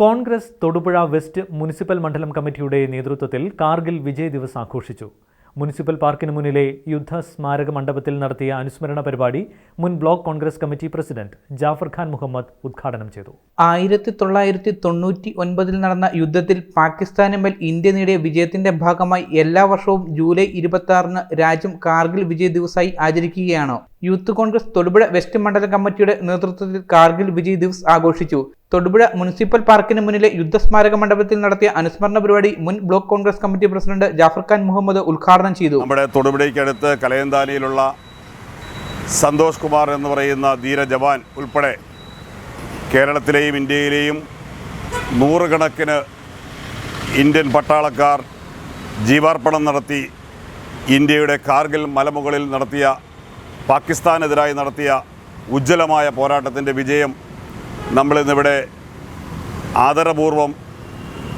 Congress Thodupuzha west municipal മണ്ഡലം കമ്മിറ്റിയുടെ നേതൃത്വത്തിൽ കാർഗിൽ വിജയ് ദിവസ് ആഘോഷിച്ചു. മുനിസിപ്പൽ പാർക്കിന് മുന്നിലെ യുദ്ധ സ്മാരക മണ്ഡപത്തിൽ നടത്തിയ അനുസ്മരണ പരിപാടി മുൻ block Congress committee president Jafar Khan Muhammad ഉദ്ഘാടനം ചെയ്തു. ആയിരത്തി തൊള്ളായിരത്തി തൊണ്ണൂറ്റി ഒൻപതിൽ നടന്ന യുദ്ധത്തിൽ പാകിസ്ഥാന് മേൽ ഇന്ത്യ നേടിയ വിജയത്തിന്റെ ഭാഗമായി എല്ലാ വർഷവും ജൂലൈ ഇരുപത്തി ആറിന് രാജ്യം കാർഗിൽ വിജയ് ദിവസായി ആചരിക്കുകയാണ്. യൂത്ത് കോൺഗ്രസ് തൊടുപുഴ വെസ്റ്റ് മണ്ഡലം കമ്മിറ്റിയുടെ നേതൃത്വത്തിൽ കാർഗിൽ വിജയ് ദിവസ് ആഘോഷിച്ചു. തൊടുപുഴ മുനിസിപ്പൽ പാർക്കിന് മുന്നിലെ യുദ്ധസ്മാരക മണ്ഡപത്തിൽ നടത്തിയ അനുസ്മരണ പരിപാടി മുൻ block Congress committee president Jafar Khan Muhammad ഉദ്ഘാടനം ചെയ്തു. നമ്മുടെ തൊടുപുഴയ്ക്കടുത്ത് കലയന്താനിയിലുള്ള സന്തോഷ് കുമാർ എന്ന് പറയുന്ന ധീര ജവാൻ ഉൾപ്പെടെ കേരളത്തിലെയും ഇന്ത്യയിലെയും നൂറുകണക്കിന് ഇന്ത്യൻ പട്ടാളക്കാർ ജീവാർപ്പണം നടത്തി ഇന്ത്യയുടെ കാർഗിൽ മലമുകളിൽ നടത്തിയ പാകിസ്ഥാനെതിരായി നടത്തിയ ഉജ്ജ്വലമായ പോരാട്ടത്തിന്റെ വിജയം നമ്മളിന്നിവിടെ ആദരപൂർവം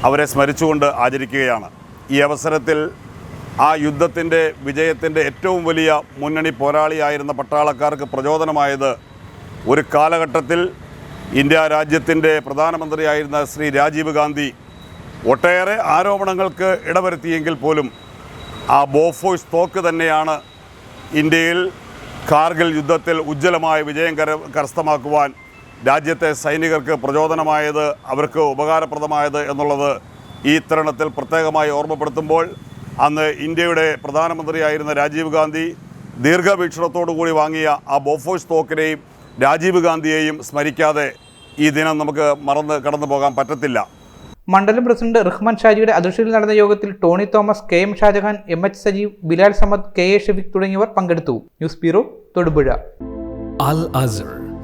അവരെ സ്മരിച്ചുകൊണ്ട് ആചരിക്കുകയാണ്. ഈ അവസരത്തിൽ ആ യുദ്ധത്തിന്റെ വിജയത്തിന്റെ ഏറ്റവും വലിയ മുന്നണി പോരാളിയായിരുന്ന പട്ടാളക്കാർക്ക് പ്രചോദനമായത് ഒരു കാലഘട്ടത്തിൽ ഇന്ത്യ രാജ്യത്തിന്റെ പ്രധാനമന്ത്രിയായിരുന്ന ശ്രീ രാജീവ് ഗാന്ധി ഒട്ടേറെ ആരോപണങ്ങൾക്ക് ഇടവരുത്തിയെങ്കിൽ പോലും ആ ബോഫോയ്സ് തോക്ക് തന്നെയാണ് ഇന്ത്യയിൽ കാർഗിൽ യുദ്ധത്തിൽ ഉജ്ജ്വലമായ വിജയം കര കരസ്ഥമാക്കുവാൻ രാജ്യത്തെ സൈനികർക്ക് പ്രചോദനമായത് അവർക്ക് ഉപകാരപ്രദമായത് എന്നുള്ളത് ഈ തരുണത്തിൽ പ്രത്യേകമായി ഓർമ്മപ്പെടുത്തുമ്പോൾ അന്ന് ഇന്ത്യയുടെ പ്രധാനമന്ത്രിയായിരുന്ന രാജീവ് ഗാന്ധി ദീർഘവീക്ഷണത്തോടു കൂടി വാങ്ങിയ ആ ബോഫോഴ്സ് തോക്കിനെയും രാജീവ് ഗാന്ധിയെയും സ്മരിക്കാതെ ഈ ദിനം നമുക്ക് മറന്ന് കടന്നു പോകാൻ പറ്റത്തില്ല. മണ്ഡലം പ്രസിഡന്റ് റഹ്മാൻ ഷാജിയുടെ അധ്യക്ഷതയിൽ നടന്ന യോഗത്തിൽ Tony Thomas K M Shajahan M H Sajeev Bilal Samad K A Shefeek തുടങ്ങിയവർ പങ്കെടുത്തു. News bureau Thodupuzha. Al Azhar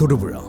தொடுவிழா